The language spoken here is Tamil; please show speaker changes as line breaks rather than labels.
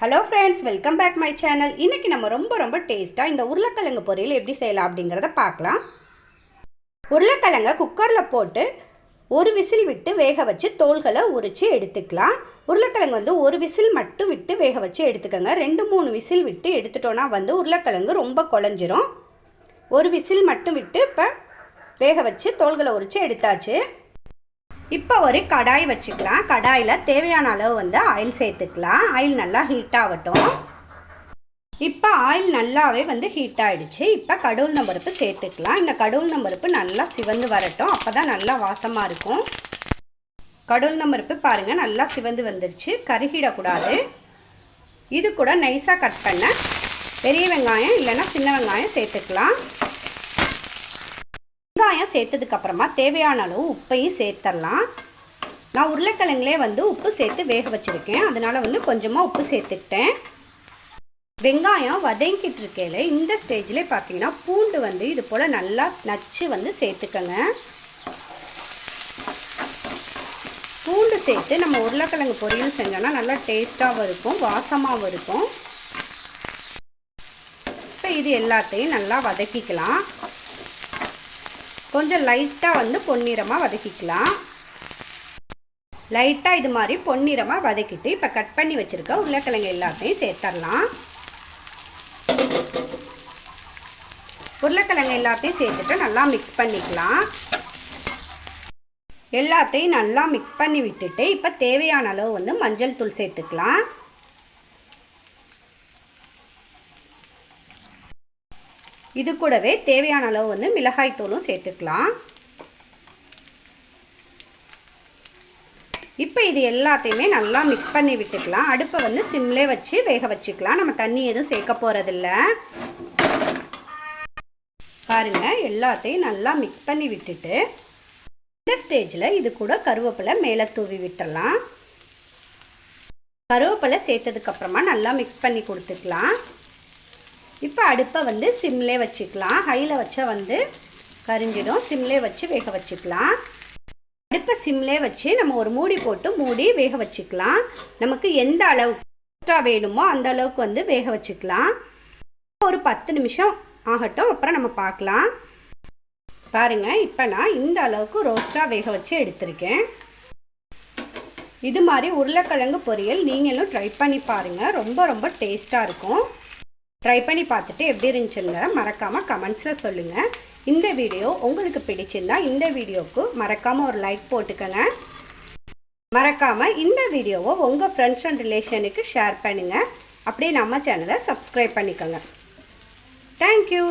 Hello friends welcome back my channel இன்றைக்கி நம்ம ரொம்ப ரொம்ப டேஸ்ட்டாக இந்த உருளைக்கிழங்கு பொரியல் எப்படி செய்யலாம் அப்படிங்கிறத பார்க்கலாம். உருளைக்கிழங்க குக்கரில் போட்டு ஒரு விசில் விட்டு வேக வச்சு தோள்களை உரித்து எடுத்துக்கலாம். உருளைக்கிழங்கு வந்து ஒரு விசில் மட்டும் விட்டு வேக வச்சு எடுத்துக்கோங்க. ரெண்டு மூணு விசில் விட்டு எடுத்துட்டோன்னா வந்து உருளைக்கிழங்கு ரொம்ப குழஞ்சிரும். ஒரு விசில் மட்டும் விட்டு இப்போ வேக வச்சு தோள்களை உரித்து எடுத்தாச்சு. இப்போ ஒரு கடாய் வச்சுக்கலாம். கடாயில் தேவையான அளவு வந்து ஆயில் சேர்த்துக்கலாம். ஆயில் நல்லா ஹீட் ஆகட்டும். இப்போ ஆயில் நல்லாவே வந்து ஹீட் ஆகிடுச்சு இப்போ கடவுள் நம்பருப்பு சேர்த்துக்கலாம். இந்த கடவுள் நம்பருப்பு நல்லா சிவந்து வரட்டும். அப்போ தான் நல்லா வாசமாக இருக்கும். கடவுள் நம்பருப்பு பாருங்கள் நல்லா சிவந்து வந்துருச்சு. கருகிடக்கூடாது. இது கூட நைஸாக கட் பண்ண பெரிய வெங்காயம் இல்லைன்னா சின்ன வெங்காயம் சேர்த்துக்கலாம். வெங்காயம் சேர்த்ததுக்கப்புறமா தேவையான அளவு உப்பையும் சேர்த்துடலாம் நான் உருளைக்கிழங்குலே வந்து உப்பு சேர்த்து வேக வச்சுருக்கேன். அதனால் வந்து கொஞ்சமாக உப்பு சேர்த்துக்கிட்டேன். வெங்காயம் வதங்கிட்டு இருக்கையில் இந்த ஸ்டேஜில் பார்த்தீங்கன்னா பூண்டு வந்து இது போல் நல்லா நச்சு வந்து சேர்த்துக்கங்க. பூண்டு சேர்த்து நம்ம உருளைக்கிழங்கு பொரியல் செஞ்சோன்னா நல்லா டேஸ்ட்டாகவும் இருக்கும் வாசமாகவும் இருக்கும். இப்போ இது எல்லாத்தையும் நல்லா வதக்கிக்கலாம். கொஞ்சம் லைட்டாக வந்து பொன்னிறமாக வதக்கிக்கலாம். லைட்டாக இது மாதிரி பொன்னிறமாக வதக்கிட்டு இப்போ கட் பண்ணி வச்சுருக்க உருளைக்கிழங்கு எல்லாத்தையும் சேர்த்துடலாம் உருளைக்கிழங்கு எல்லாத்தையும் சேர்த்துட்டு நல்லா மிக்ஸ் பண்ணிக்கலாம். எல்லாத்தையும் நல்லா மிக்ஸ் பண்ணி விட்டுட்டு இப்போ தேவையான அளவு வந்து மஞ்சள் தூள் சேர்த்துக்கலாம். இது கூடவே தேவையான அளவு வந்து மிளகாய் தூளும் சேர்த்துக்கலாம். இப்போ இது எல்லாத்தையுமே நல்லா மிக்ஸ் பண்ணி விட்டுக்கலாம். அடுப்பை வந்து சிம்லே வச்சு வேக வச்சுக்கலாம். நம்ம தண்ணி எதுவும் சேர்க்க போகிறதில்ல பாருங்கள் எல்லாத்தையும் நல்லா மிக்ஸ் பண்ணி விட்டுட்டு இந்த ஸ்டேஜில் இது கூட கருவேப்பிலை மேலே தூவி விட்டுடலாம் கருவேப்பிலை சேர்த்ததுக்கப்புறமா நல்லா மிக்ஸ் பண்ணி கொடுத்துக்கலாம். இப்போ அடுப்பை வந்து சிம்லே வச்சுக்கலாம். ஹையில் வச்சா வந்து கரிஞ்சிடும். சிம்லே வச்சு வேக வச்சுக்கலாம். அடுப்பை சிம்லே வச்சு நம்ம ஒரு மூடி போட்டு மூடி வேக வச்சுக்கலாம். நமக்கு எந்த அளவுக்கு எக்ஸ்ட்ரா வேணுமோ அந்த அளவுக்கு வந்து வேக வச்சுக்கலாம். ஒரு பத்து நிமிஷம் ஆகட்டும். அப்புறம் நம்ம பார்க்கலாம். பாருங்கள் இப்போ நான் இந்த அளவுக்கு ரோஸ்ட்டாக வேக வச்சு எடுத்திருக்கேன். இது மாதிரி உருளைக்கிழங்கு பொரியல் நீங்களும் ட்ரை பண்ணி பாருங்கள் ரொம்ப ரொம்ப டேஸ்ட்டாக இருக்கும். ட்ரை பண்ணி பார்த்துட்டு எப்படி இருந்துச்சுங்க மறக்காமல் கமெண்ட்ஸில் சொல்லுங்கள் இந்த வீடியோ உங்களுக்கு பிடிச்சிருந்தா இந்த வீடியோவுக்கு மறக்காமல் ஒரு லைக் போட்டுக்கங்க. மறக்காமல் இந்த வீடியோவை உங்கள் ஃப்ரெண்ட்ஸ் அண்ட் ரிலேஷனுக்கு ஷேர் பண்ணுங்கள் அப்படியே நம்ம சேனலை சப்ஸ்கிரைப் பண்ணிக்கோங்க. தேங்க்யூ